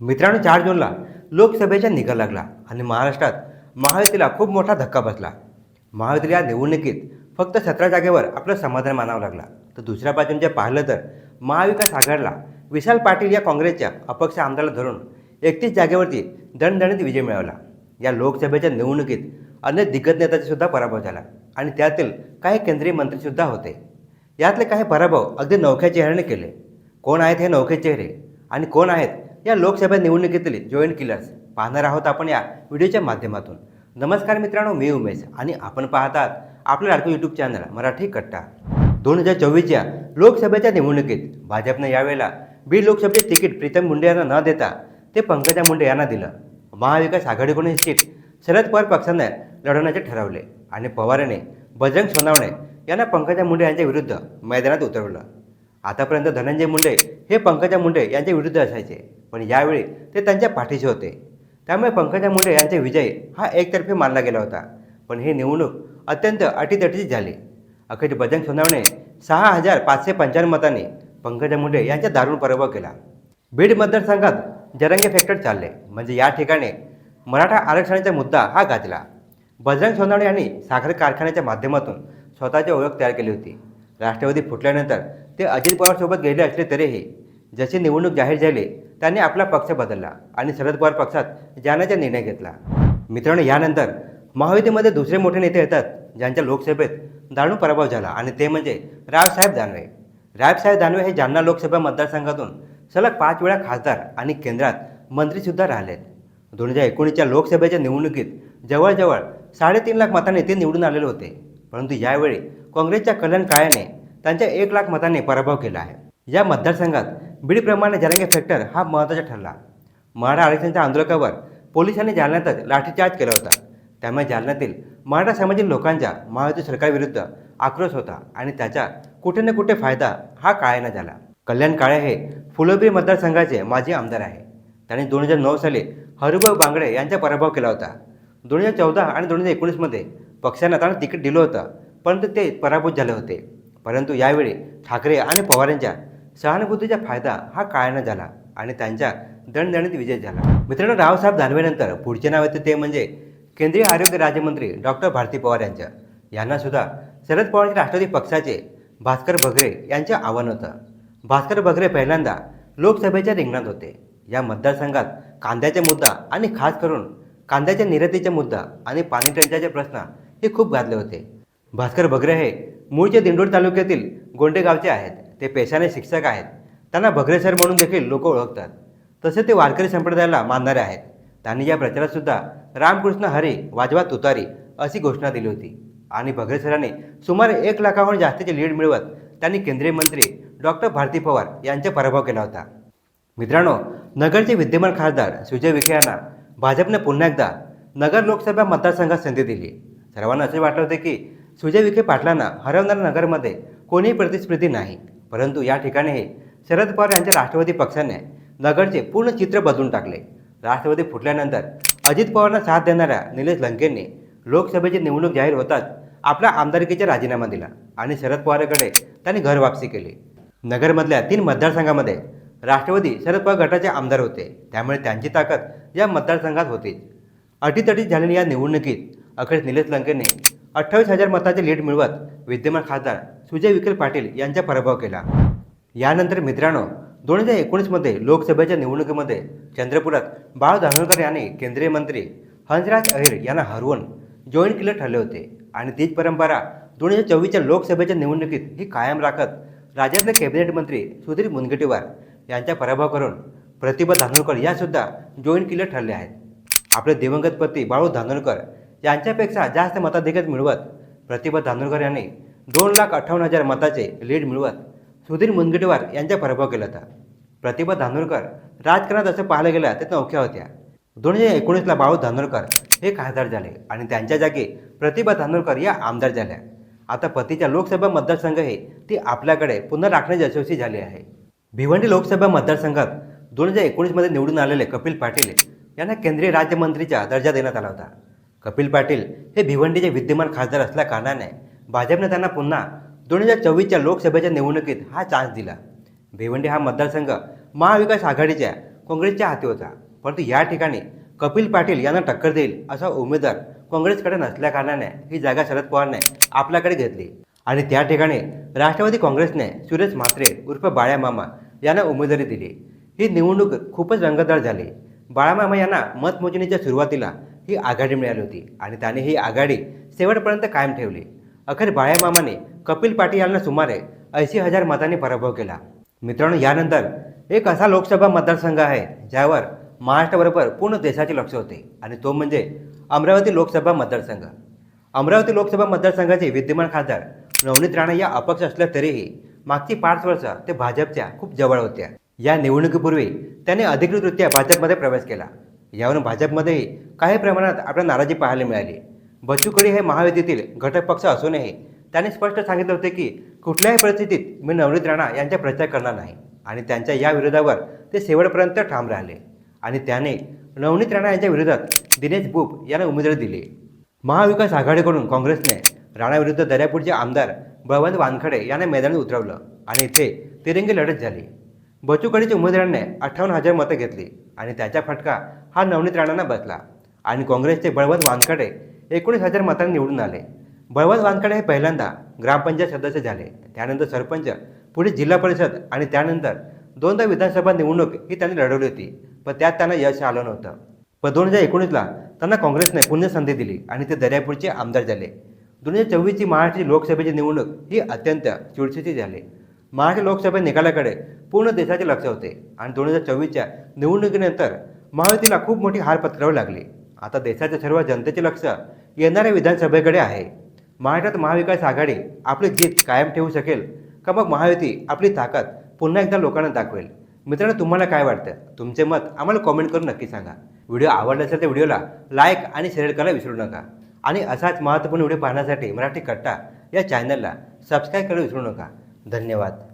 मित्रांनो चार जूनला लोकसभेचा निकाल लागला आणि महाराष्ट्रात महायुतीला खूप मोठा धक्का बसला. महायुतीला या निवडणुकीत फक्त सतरा जागेवर आपलं समाधान मानावं लागला. तर दुसऱ्या बाजून जे पाहिलं तर महाविकास आघाडीला विशाल पाटील या काँग्रेसच्या अपक्ष आमदाराला धरून एकतीस जागेवरती दणदणीत विजय मिळवला. या लोकसभेच्या निवडणुकीत अनेक दिग्गज नेत्याचासुद्धा पराभव झाला आणि त्यातील काही केंद्रीय मंत्रीसुद्धा होते. यातले काही पराभव अगदी नौख्या चेहऱ्याने केले. कोण आहेत हे नौखे चेहरे आणि कोण आहेत या लोकसभा निवडणुकीतील जॉईंट किलर्स पाहणार आहोत आपण या व्हिडिओच्या माध्यमातून. नमस्कार मित्रांनो मी उमेश आणि आपण पाहतात आपलं लाडकं यूट्यूब चॅनल मराठी कट्टा. दोन हजार चोवीसच्या लोकसभेच्या निवडणुकीत भाजपनं यावेळेला बीड लोकसभेचे तिकीट प्रीतम मुंडे यांना न देता ते पंकजा मुंडे यांना दिलं. महाविकास आघाडीकडून हे सीट शरद पवार पक्षाने लढवण्याचे ठरवले आणि पवारांनी बजरंग सोनावणे यांना पंकजा मुंडे यांच्या विरुद्ध मैदानात उतरवलं. आतापर्यंत धनंजय मुंडे हे पंकजा मुंडे यांच्या विरुद्ध असायचे. पण यावेळी ते त्यांच्या पाठीशी होते. त्यामुळे पंकजा मुंडे यांचा विजय हा एकतर्फी मानला गेला होता. पण ही निवडणूक अत्यंत अटीतटीची झाली. अखेर बजरंग सोनावणे सहा हजार पाचशे पंच्याण्णव मतांनी पंकजा मुंडे यांचा दारुण पराभव केला. बीड मतदारसंघात जरंगे फॅक्टर चालले. म्हणजे या ठिकाणी मराठा आरक्षणाचा मुद्दा हा गाजला. बजरंग सोनावणे यांनी साखर कारखान्याच्या माध्यमातून स्वतःची ओळख तयार केली होती. राष्ट्रवादी फुटल्यानंतर ते अजित पवारसोबत गेले असले तरीही जशी निवडणूक जाहीर झाली त्यांनी आपला पक्ष बदलला आणि शरद पवार पक्षात जाण्याचा निर्णय घेतला. मित्रांनो यानंतर महायुतीमध्ये दुसरे मोठे नेते येतात ज्यांच्या लोकसभेत दारुण पराभव झाला आणि ते म्हणजे रावसाहेब दानवे. रावसाहेब दानवे हे जालना लोकसभा मतदारसंघातून सलग पाच वेळा खासदार आणि केंद्रात मंत्रीसुद्धा राहिलेत. दोन हजार एकोणीसच्या लोकसभेच्या निवडणुकीत जवळजवळ साडेतीन लाख मतांनी ते निवडून आलेले होते. परंतु यावेळी काँग्रेसच्या कल्याण काळ्याने त्यांच्या एक लाख मतांनी पराभव केला आहे. या मतदारसंघात बीडप्रमाणे जरंगे फॅक्टर हा महत्त्वाचा ठरला. मराठा आरक्षणच्या आंदोलकावर पोलिसांनी जालन्यातच लाठीचार्ज केला होता. त्यामुळे जालन्यातील मराठा समाजातील लोकांच्या महायुती सरकारविरुद्ध आक्रोश होता आणि त्याचा कुठे ना कुठे फायदा हा काळेना झाला. कल्याण काळे हे फुलोबी मतदारसंघाचे माजी आमदार आहे. त्यांनी दोन हजार नऊ साली हरिभाऊ बांगडे यांचा पराभव केला होता. दोन हजार चौदा आणि दोन हजार एकोणीसमध्ये पक्षांना त्यांना तिकीट दिलं होतं परंतु ते पराभूत झाले होते. परंतु यावेळी ठाकरे आणि पवारांच्या सहानुभूतीचा फायदा हा काळानं झाला आणि त्यांच्या दणदणीत विजय झाला. मित्रांनो रावसाहेब दानवेनंतर पुढचे नाव येते ते म्हणजे केंद्रीय आरोग्य राज्यमंत्री डॉक्टर भारती पवार यांच्या यांना सुद्धा शरद पवारच्या राष्ट्रवादी पक्षाचे भास्कर भगरे यांचे आव्हान होतं. भास्कर बगरे पहिल्यांदा लोकसभेच्या रिंगणात होते. या मतदारसंघात कांद्याचा मुद्दा आणि खास करून कांद्याच्या निर्यातीचा मुद्दा आणि पाणी टंचाईचे प्रश्न हे खूप गाजले होते. भास्कर भगरे हे मूळचे दिंडोरी तालुक्यातील गोंडे गावचे आहेत. ते पेशाने शिक्षक आहेत. त्यांना भगरे सर म्हणून देखील लोक ओळखतात. तसे ते वारकरी संप्रदायाला मानणारे आहेत. त्यांनी या प्रचारातसुद्धा रामकृष्ण हरी वाजवा तुतारी अशी घोषणा दिली होती. आणि भगरे सरांनी सुमारे एक लाखाहून जास्तीचे लीड मिळवत त्यांनी केंद्रीय मंत्री डॉक्टर भारती पवार यांचा पराभव केला होता. मित्रांनो नगरचे विद्यमान खासदार सुजय विखे यांना भाजपने पुन्हा एकदा नगर लोकसभा मतदारसंघात संधी दिली. सर्वांना असे वाटले होते की सुजय विखे पाटलांना हरवणाऱ्या नगरमध्ये कोणीही प्रतिस्पर्धी नाही. परंतु या ठिकाणी हे शरद पवार यांच्या राष्ट्रवादी पक्षाने नगरचे पूर्ण चित्र बदलून टाकले. राष्ट्रवादी फुटल्यानंतर अजित पवारांना साथ देणाऱ्या निलेश लंकेंनी लोकसभेची निवडणूक जाहीर होताच आपला आमदारकीचा राजीनामा दिला आणि शरद पवारकडे त्यांनी घरवापसी केली. नगरमधल्या तीन मतदारसंघामध्ये राष्ट्रवादी शरद पवार गटाचे आमदार होते. त्यामुळे त्यांची ताकद या मतदारसंघात होतीच. अटीतटीत झालेल्या या निवडणुकीत अखेर निलेश लंकेने अठ्ठावीस हजार मताचे लीड मिळवत विद्यमान खासदार सुजय विखे पाटील यांचा पराभव केला. यानंतर मित्रांनो दोन हजार एकोणीसमध्ये लोकसभेच्या निवडणुकीमध्ये चंद्रपुरात बाळ धानोरकर यांनी केंद्रीय मंत्री हंसराज अहिर यांना हरवून जॉईंट किलर ठरले होते. आणि तीच परंपरा दोन हजार चोवीसच्या लोकसभेच्या निवडणुकीत ही कायम राखत राज्यातले कॅबिनेट मंत्री सुधीर मुनगंटीवार यांचा पराभव करून प्रतिभा धानोरकर यासुद्धा जॉईंट किलर ठरले आहेत. आपले दिवंगत पती बाळू धानोरकर यांच्यापेक्षा जास्त मताधिक्यात मिळवत प्रतिभा धानोरकर यांनी दोन लाख अठ्ठावन्न हजार मताचे लीड मिळवत सुधीर मुनगंटीवार यांचा पराभव केला होता. प्रतिभा धानोरकर राजकारणात असं पाहायला गेलं तर नौख्या होत्या. दोन हजार एकोणीसला बाळू धानोरकर हे खासदार झाले आणि त्यांच्या जागी प्रतिभा धानोरकर या आमदार झाल्या. आता पतीच्या लोकसभा मतदारसंघ हे ती आपल्याकडे पुन्हा राखण्यात यशस्वी झाली आहे. भिवंडी लोकसभा मतदारसंघात दोन हजार एकोणीसमध्ये निवडून आलेले कपिल पाटील यांना केंद्रीय राज्यमंत्रीचा दर्जा देण्यात आला होता. कपिल पाटील हे भिवंडीचे विद्यमान खासदार असल्याकारणाने भाजपने त्यांना पुन्हा दोन हजार चोवीसच्या लोकसभेच्या निवडणुकीत हा चान्स दिला. भिवंडी हा मतदारसंघ महाविकास आघाडीच्या काँग्रेसच्या हाती होता. परंतु या ठिकाणी कपिल पाटील यांना टक्कर देईल असा उमेदवार काँग्रेसकडे नसल्याकारणाने ही जागा शरद पवारने आपल्याकडे घेतली. आणि त्या ठिकाणी राष्ट्रवादी काँग्रेसने सुरेश म्हात्रे उर्फ बाळ्या मामा यांना उमेदवारी दिली. ही निवडणूक खूपच रंगतदार झाली. बाळामामा यांना मतमोजणीच्या सुरुवातीला ही आघाडी मिळाली होती आणि त्याने ही आघाडी शेवटपर्यंत कायम ठेवली. अखेर बाळ्यामामाने कपिल पाटील यांना सुमारे ऐंशी हजार मतांनी पराभव केला. मित्रांनो यानंतर एक असा लोकसभा मतदारसंघ आहे ज्यावर महाराष्ट्राबरोबर पूर्ण देशाचे लक्ष होते आणि तो म्हणजे अमरावती लोकसभा मतदारसंघ. अमरावती लोकसभा मतदारसंघाचे विद्यमान खासदार नवनीत राणा या अपक्ष असल्या तरीही मागची पाच वर्ष ते भाजपच्या खूप जवळ होत्या. या निवडणुकीपूर्वी त्याने अधिकृतरित्या भाजपमध्ये प्रवेश केला. यावरून भाजपमध्येही काही प्रमाणात आपल्याला नाराजी पाहायला मिळाली. बच्चू कडू हे महायुतीतील घटक पक्ष असूनही त्यांनी स्पष्ट सांगितलं होते की कुठल्याही परिस्थितीत मी नवनीत राणा यांचा प्रचार करणार नाही आणि त्यांच्या या विरोधावर ते शेवटपर्यंत ठाम राहिले. आणि त्याने नवनीत राणा यांच्या विरोधात दिनेश बुप यांना उमेदवारी दिली. महाविकास आघाडीकडून काँग्रेसने राणाविरुद्ध दर्यापूरचे आमदार बळवंत वानखडे यांना मैदानात उतरवलं आणि इथे तिरंगी लढत झाली. बचूकडीच्या उमेदवाराने उमेदवारांनी अठ्ठावन्न हजार मतं घेतली आणि त्याचा फटका हा नवनीत राणांना बसला. आणि काँग्रेसचे बळवंत वानखडे एकोणीस हजार मतांनी निवडून आले. बळवंत वानखडे हे पहिल्यांदा ग्रामपंचायत सदस्य झाले. त्यानंतर सरपंच पुढे जिल्हा परिषद आणि त्यानंतर दोनदा विधानसभा निवडणूक ही त्यांनी लढवली होती. पण त्यात त्यांना यश आलं नव्हतं. पण दोन हजार एकोणीसला त्यांना काँग्रेसने पुन्हा संधी दिली आणि ते दर्यापूरचे आमदार झाले. दोन हजार चोवीसची महाराष्ट्र लोकसभेची निवडणूक ही अत्यंत चुडशीची झाली. महाराष्ट्र लोकसभा निकालाकडे पूर्ण देशाचे लक्ष होते आणि दोन हजार चोवीसच्या निवडणुकीनंतर महायुतीला खूप मोठी हार पत्करावी लागली. आता देशाच्या सर्व जनतेचे लक्ष येणाऱ्या विधानसभेकडे आहे. महाराष्ट्रात महाविकास आघाडी आपली जीत कायम ठेवू शकेल का मग महायुती आपली ताकद पुन्हा एकदा लोकांना दाखवेल? मित्रांनो तुम्हाला काय वाटतं? तुमचे मत आम्हाला कॉमेंट करून नक्की सांगा. व्हिडिओ आवडला असेल तर व्हिडिओला लाईक आणि शेअर करायला विसरू नका. आणि असाच महत्त्वपूर्ण व्हिडिओ पाहण्यासाठी मराठी कट्टा या चॅनलला सबस्क्राईब करायला विसरू नका. धन्यवाद.